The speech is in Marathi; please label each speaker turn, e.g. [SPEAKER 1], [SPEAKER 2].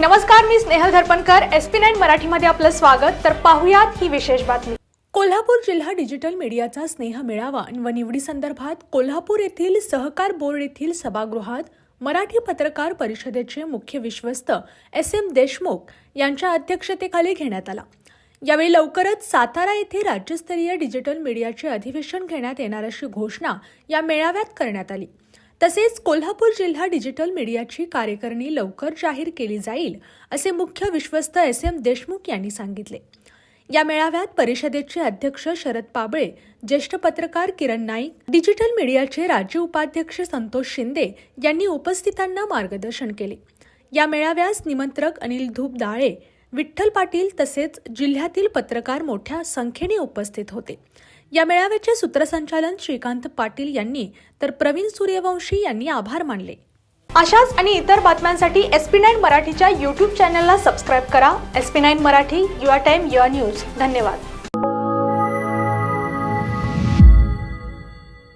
[SPEAKER 1] नमस्कार मी Snehal Dharpankar. S P nine मराठीमध्ये आपलं स्वागत. तर पाहुयात ही विशेष बातमी. कोल्हापूर जिल्हा डिजिटल मीडियाचा स्नेह मेळावा व निवडीसंदर्भात कोल्हापूर येथील सहकार बोर्ड येथील सभागृहात मराठी पत्रकार परिषदेचे मुख्य विश्वस्त एस एम देशमुख यांच्या अध्यक्षतेखाली घेण्यात आला. यावेळी लवकरच सातारा येथे राज्यस्तरीय डिजिटल मीडियाचे अधिवेशन घेण्यात येणार अशी घोषणा या मेळाव्यात करण्यात आली. तसेच कोल्हापूर जिल्हा डिजिटल मीडियाची कार्यकारिणी लवकर जाहीर केली जाईल असे मुख्य विश्वस्त एस एम देशमुख यांनी सांगितले. या मेळाव्यात परिषदेचे अध्यक्ष शरद पाबळे ज्येष्ठ पत्रकार किरण नाईक डिजिटल मीडियाचे राज्य उपाध्यक्ष संतोष शिंदे यांनी उपस्थितांना मार्गदर्शन केले. या मेळाव्यास निमंत्रक अनिल धूप दाळे विठ्ठल पाटील तसेच जिल्ह्यातील पत्रकार मोठ्या संख्येने उपस्थित होते. या मेळाव्याचे सूत्रसंचालन श्रीकांत पाटील यांनी तर प्रवीण सूर्यवंशी यांनी आभार मानले. अशाच आणि इतर बातम्यांसाठी एस पी नाईन मराठीच्या यूट्यूब चॅनलला सबस्क्राईब करा. S P nine Marathi your time your news. धन्यवाद.